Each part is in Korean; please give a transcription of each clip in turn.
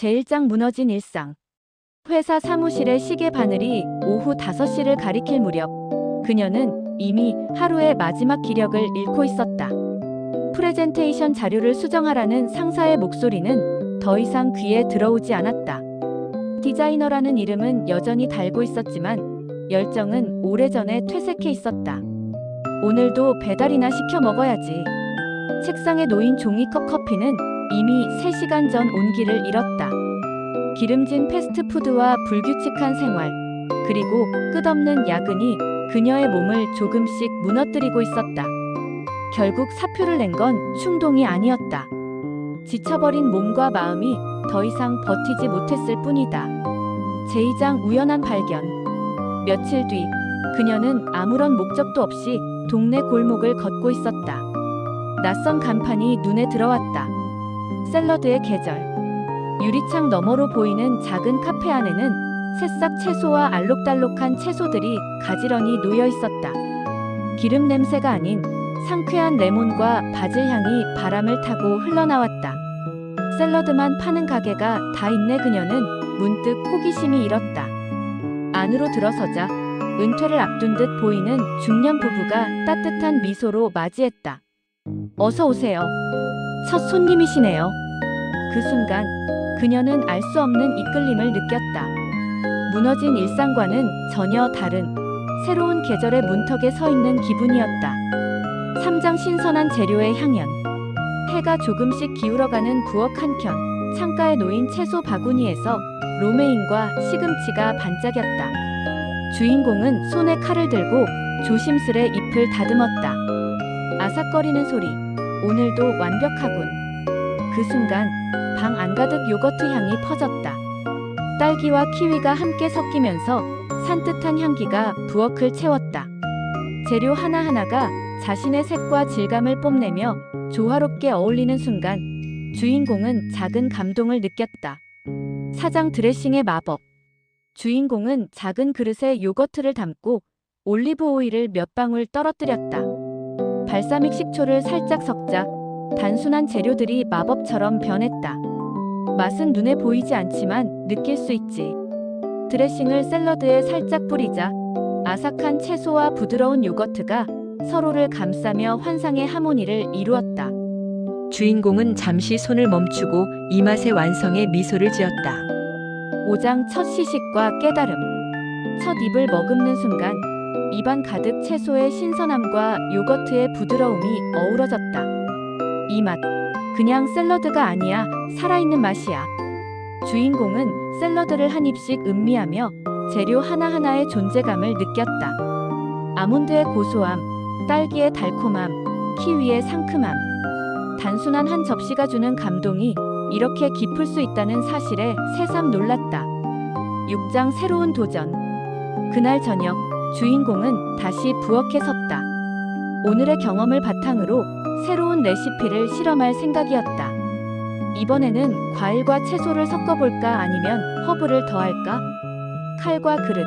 제1장 무너진 일상. 회사 사무실의 시계 바늘이 오후 5시를 가리킬 무렵 그녀는 이미 하루의 마지막 기력을 잃고 있었다. 프레젠테이션 자료를 수정하라는 상사의 목소리는 더 이상 귀에 들어오지 않았다. 디자이너라는 이름은 여전히 달고 있었지만 열정은 오래전에 퇴색해 있었다. 오늘도 배달이나 시켜 먹어야지. 책상에 놓인 종이컵 커피는 이미 3시간 전 온기를 잃었다. 기름진 패스트푸드와 불규칙한 생활, 그리고 끝없는 야근이 그녀의 몸을 조금씩 무너뜨리고 있었다. 결국 사표를 낸 건 충동이 아니었다. 지쳐버린 몸과 마음이 더 이상 버티지 못했을 뿐이다. 제2장 우연한 발견. 며칠 뒤, 그녀는 아무런 목적도 없이 동네 골목을 걷고 있었다. 낯선 간판이 눈에 들어왔다. 샐러드의 계절. 유리창 너머로 보이는 작은 카페 안에는 새싹 채소와 알록달록한 채소들이 가지런히 놓여 있었다. 기름 냄새가 아닌 상쾌한 레몬과 바질 향이 바람을 타고 흘러나왔다. 샐러드만 파는 가게가 다 있네 그녀는 문득 호기심이 일었다. 안으로 들어서자 은퇴를 앞둔 듯 보이는 중년 부부가 따뜻한 미소로 맞이했다. 어서 오세요. 첫 손님이시네요. 그 순간 그녀는 알 수 없는 이끌림을 느꼈다. 무너진 일상과는 전혀 다른 새로운 계절의 문턱에 서 있는 기분이었다. 삼장 신선한 재료의 향연. 해가 조금씩 기울어가는 부엌 한켠. 창가에 놓인 채소 바구니에서 로메인과 시금치가 반짝였다. 주인공은 손에 칼을 들고 조심스레 잎을 다듬었다. 아삭거리는 소리. 오늘도 완벽하군. 그 순간 방 안 가득 요거트 향이 퍼졌다. 딸기와 키위가 함께 섞이면서 산뜻한 향기가 부엌을 채웠다. 재료 하나하나가 자신의 색과 질감을 뽐내며 조화롭게 어울리는 순간 주인공은 작은 감동을 느꼈다. 사장 드레싱의 마법. 주인공은 작은 그릇에 요거트를 담고 올리브 오일을 몇 방울 떨어뜨렸다. 발사믹 식초를 살짝 섞자 단순한 재료들이 마법처럼 변했다. 맛은 눈에 보이지 않지만 느낄 수 있지. 드레싱을 샐러드에 살짝 뿌리자 아삭한 채소와 부드러운 요거트가 서로를 감싸며 환상의 하모니를 이루었다. 주인공은 잠시 손을 멈추고 이 맛의 완성에 미소를 지었다. 5장 첫 시식과 깨달음. 첫 입을 머금는 순간 입안 가득 채소의 신선함과 요거트의 부드러움이 어우러졌다. 이 맛, 그냥 샐러드가 아니야, 살아있는 맛이야. 주인공은 샐러드를 한 입씩 음미하며 재료 하나하나의 존재감을 느꼈다. 아몬드의 고소함, 딸기의 달콤함, 키위의 상큼함. 단순한 한 접시가 주는 감동이 이렇게 깊을 수 있다는 사실에 새삼 놀랐다. 6장 새로운 도전. 그날 저녁, 주인공은 다시 부엌에 섰다. 오늘의 경험을 바탕으로 새로운 레시피를 실험할 생각이었다. 이번에는 과일과 채소를 섞어볼까 아니면 허브를 더할까? 칼과 그릇,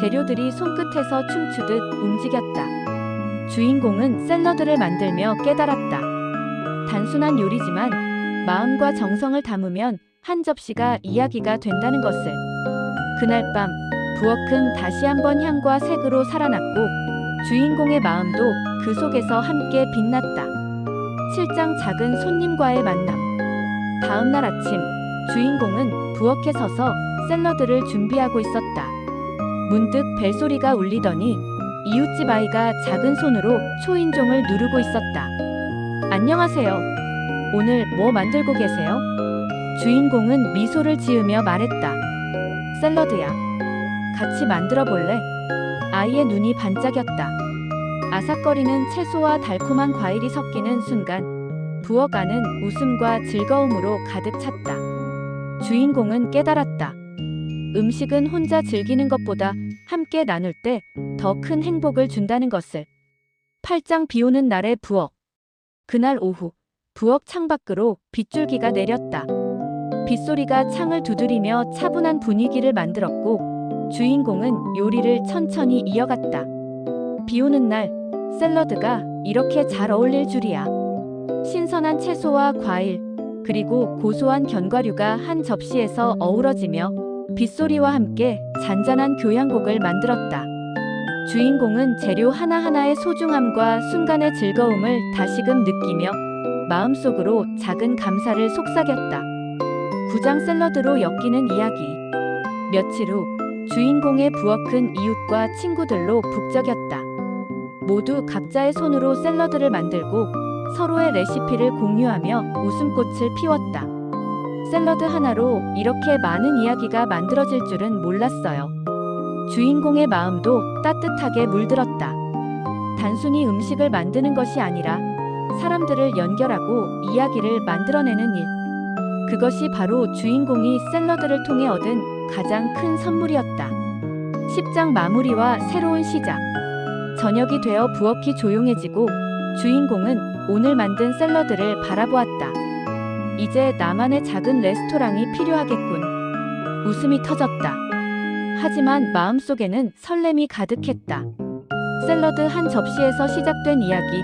재료들이 손끝에서 춤추듯 움직였다. 주인공은 샐러드를 만들며 깨달았다. 단순한 요리지만 마음과 정성을 담으면 한 접시가 이야기가 된다는 것을. 그날 밤 부엌은 다시 한번 향과 색으로 살아났고 주인공의 마음도 그 속에서 함께 빛났다. 7장 작은 손님과의 만남. 다음 날 아침 주인공은 부엌에 서서 샐러드를 준비하고 있었다. 문득 벨소리가 울리더니 이웃집 아이가 작은 손으로 초인종을 누르고 있었다. 안녕하세요. 오늘 뭐 만들고 계세요? 주인공은 미소를 지으며 말했다. 샐러드야. 같이 만들어 볼래? 아이의 눈이 반짝였다. 아삭거리는 채소와 달콤한 과일이 섞이는 순간 부엌 안은 웃음과 즐거움으로 가득 찼다. 주인공은 깨달았다. 음식은 혼자 즐기는 것보다 함께 나눌 때 더 큰 행복을 준다는 것을. 8장 비 오는 날의 부엌. 그날 오후 부엌 창밖으로 빗줄기가 내렸다. 빗소리가 창을 두드리며 차분한 분위기를 만들었고 주인공은 요리를 천천히 이어갔다. 비 오는 날 샐러드가 이렇게 잘 어울릴 줄이야. 신선한 채소와 과일, 그리고 고소한 견과류가 한 접시에서 어우러지며 빗소리와 함께 잔잔한 교향곡을 만들었다. 주인공은 재료 하나하나의 소중함과 순간의 즐거움을 다시금 느끼며 마음속으로 작은 감사를 속삭였다. 구장 샐러드로 엮이는 이야기. 며칠 후 주인공의 부엌은 이웃과 친구들로 북적였다. 모두 각자의 손으로 샐러드를 만들고 서로의 레시피를 공유하며 웃음꽃을 피웠다. 샐러드 하나로 이렇게 많은 이야기가 만들어질 줄은 몰랐어요. 주인공의 마음도 따뜻하게 물들었다. 단순히 음식을 만드는 것이 아니라 사람들을 연결하고 이야기를 만들어내는 일. 그것이 바로 주인공이 샐러드를 통해 얻은 가장 큰 선물이었다. 10장 마무리와 새로운 시작. 저녁이 되어 부엌이 조용해지고 주인공은 오늘 만든 샐러드를 바라보았다. 이제 나만의 작은 레스토랑이 필요하겠군. 웃음이 터졌다. 하지만 마음속에는 설렘이 가득했다. 샐러드 한 접시에서 시작된 이야기,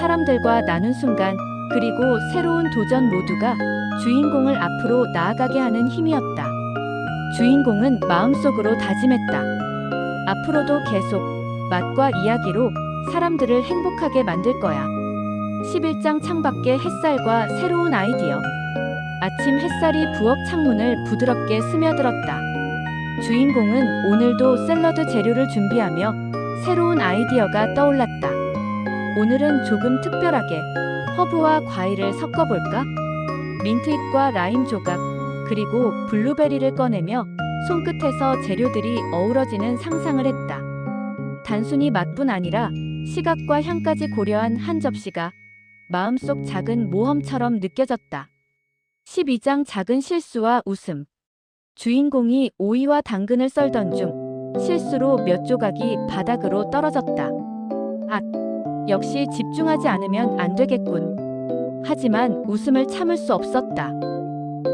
사람들과 나눈 순간, 그리고 새로운 도전 모두가 주인공을 앞으로 나아가게 하는 힘이었다. 주인공은 마음속으로 다짐했다. 앞으로도 계속 맛과 이야기로 사람들을 행복하게 만들 거야. 11장 창밖의 햇살과 새로운 아이디어. 아침 햇살이 부엌 창문을 부드럽게 스며들었다. 주인공은 오늘도 샐러드 재료를 준비하며 새로운 아이디어가 떠올랐다. 오늘은 조금 특별하게 허브와 과일을 섞어볼까? 민트잎과 라임 조각, 그리고 블루베리를 꺼내며 손끝에서 재료들이 어우러지는 상상을 했다. 단순히 맛뿐 아니라 시각과 향까지 고려한 한 접시가 마음속 작은 모험처럼 느껴졌다. 12장 작은 실수와 웃음. 주인공이 오이와 당근을 썰던 중 실수로 몇 조각이 바닥으로 떨어졌다. 아, 역시 집중하지 않으면 안 되겠군. 하지만 웃음을 참을 수 없었다.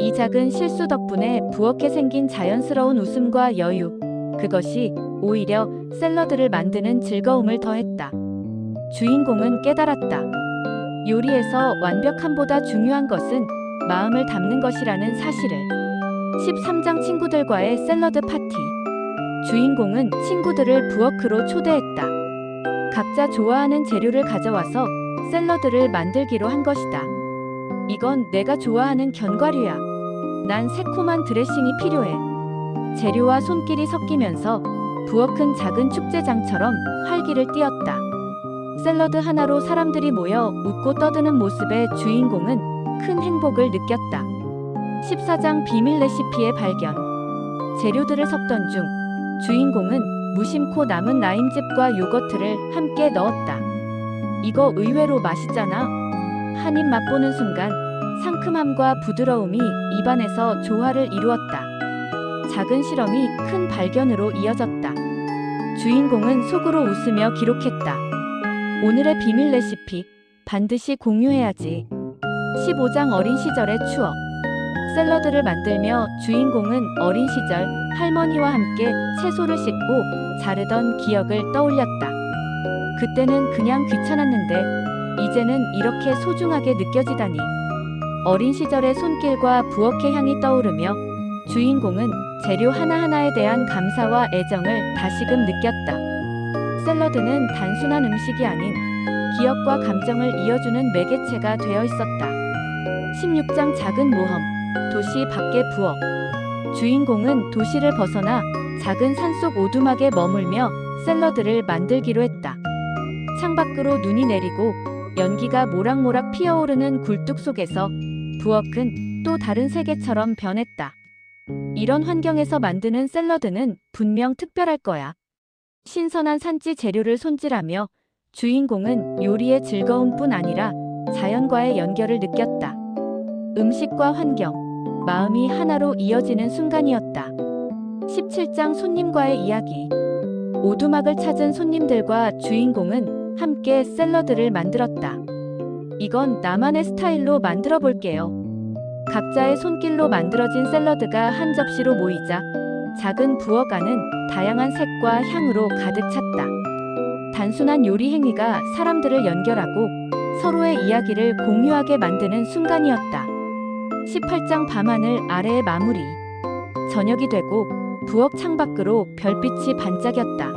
이 작은 실수 덕분에 부엌에 생긴 자연스러운 웃음과 여유. 그것이 오히려 샐러드를 만드는 즐거움을 더했다. 주인공은 깨달았다. 요리에서 완벽함보다 중요한 것은 마음을 담는 것이라는 사실을. 13장 친구들과의 샐러드 파티. 주인공은 친구들을 부엌으로 초대했다. 각자 좋아하는 재료를 가져와서 샐러드를 만들기로 한 것이다. 이건 내가 좋아하는 견과류야. 난 새콤한 드레싱이 필요해. 재료와 손길이 섞이면서 부엌은 작은 축제장처럼 활기를 띠었다. 샐러드 하나로 사람들이 모여 웃고 떠드는 모습에 주인공은 큰 행복을 느꼈다. 14장 비밀 레시피의 발견. 재료들을 섞던 중 주인공은 무심코 남은 라임즙과 요거트를 함께 넣었다. 이거 의외로 맛있잖아. 한 입 맛보는 순간 상큼함과 부드러움이 입안에서 조화를 이루었다. 작은 실험이 큰 발견으로 이어졌다. 주인공은 속으로 웃으며 기록했다. 오늘의 비밀 레시피 반드시 공유해야지. 15장 어린 시절의 추억. 샐러드를 만들며 주인공은 어린 시절 할머니와 함께 채소를 씻고 자르던 기억을 떠올렸다. 그때는 그냥 귀찮았는데 이제는 이렇게 소중하게 느껴지다니. 어린 시절의 손길과 부엌의 향이 떠오르며 주인공은 재료 하나하나에 대한 감사와 애정을 다시금 느꼈다. 샐러드는 단순한 음식이 아닌 기억과 감정을 이어주는 매개체가 되어 있었다. 16장 작은 모험, 도시 밖의 부엌. 주인공은 도시를 벗어나 작은 산속 오두막에 머물며 샐러드를 만들기로 했다. 창밖으로 눈이 내리고 연기가 모락모락 피어오르는 굴뚝 속에서 부엌은 또 다른 세계처럼 변했다. 이런 환경에서 만드는 샐러드는 분명 특별할 거야. 신선한 산지 재료를 손질하며 주인공은 요리의 즐거움뿐 아니라 자연과의 연결을 느꼈다. 음식과 환경, 마음이 하나로 이어지는 순간이었다. 17장 손님과의 이야기. 오두막을 찾은 손님들과 주인공은 함께 샐러드를 만들었다. 이건 나만의 스타일로 만들어 볼게요. 각자의 손길로 만들어진 샐러드가 한 접시로 모이자 작은 부엌 안은 다양한 색과 향으로 가득 찼다. 단순한 요리 행위가 사람들을 연결하고 서로의 이야기를 공유하게 만드는 순간이었다. 18장 밤하늘 아래의 마무리. 저녁이 되고 부엌 창밖으로 별빛이 반짝였다.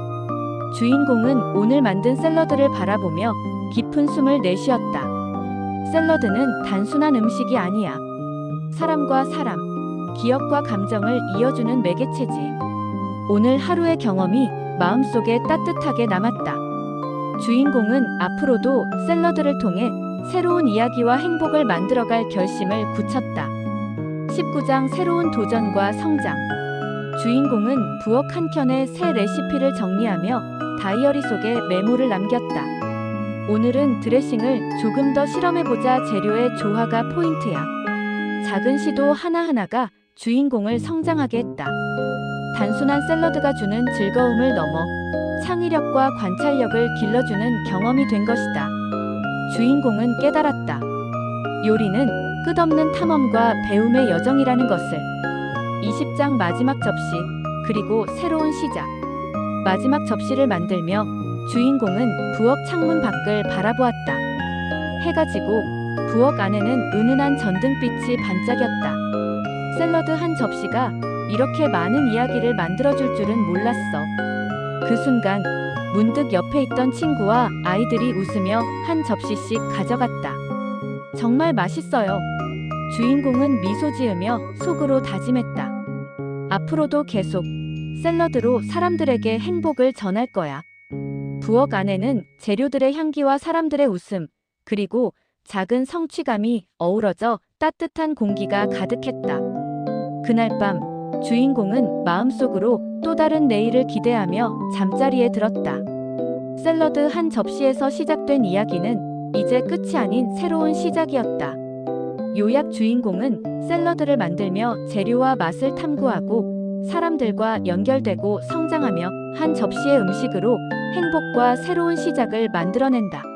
주인공은 오늘 만든 샐러드를 바라보며 깊은 숨을 내쉬었다. 샐러드는 단순한 음식이 아니야. 사람과 사람, 기억과 감정을 이어주는 매개체지. 오늘 하루의 경험이 마음속에 따뜻하게 남았다. 주인공은 앞으로도 샐러드를 통해 새로운 이야기와 행복을 만들어갈 결심을 굳혔다. 19장 새로운 도전과 성장. 주인공은 부엌 한켠에 새 레시피를 정리하며 다이어리 속에 메모를 남겼다. 오늘은 드레싱을 조금 더 실험해보자 재료의 조화가 포인트야. 작은 시도 하나하나가 주인공을 성장하게 했다. 단순한 샐러드가 주는 즐거움을 넘어 창의력과 관찰력을 길러주는 경험이 된 것이다. 주인공은 깨달았다. 요리는 끝없는 탐험과 배움의 여정이라는 것을. 20장 마지막 접시, 그리고 새로운 시작. 마지막 접시를 만들며 주인공은 부엌 창문 밖을 바라보았다. 해가 지고 부엌 안에는 은은한 전등빛이 반짝였다. 샐러드 한 접시가 이렇게 많은 이야기를 만들어줄 줄은 몰랐어. 그 순간 문득 옆에 있던 친구와 아이들이 웃으며 한 접시씩 가져갔다. 정말 맛있어요. 주인공은 미소 지으며 속으로 다짐했다. 앞으로도 계속 샐러드로 사람들에게 행복을 전할 거야. 부엌 안에는 재료들의 향기와 사람들의 웃음, 그리고 작은 성취감이 어우러져 따뜻한 공기가 가득했다. 그날 밤 주인공은 마음속으로 또 다른 내일을 기대하며 잠자리에 들었다. 샐러드 한 접시에서 시작된 이야기는 이제 끝이 아닌 새로운 시작이었다. 요약 주인공은 샐러드를 만들며 재료와 맛을 탐구하고 사람들과 연결되고 성장하며 한 접시의 음식으로 행복과 새로운 시작을 만들어낸다.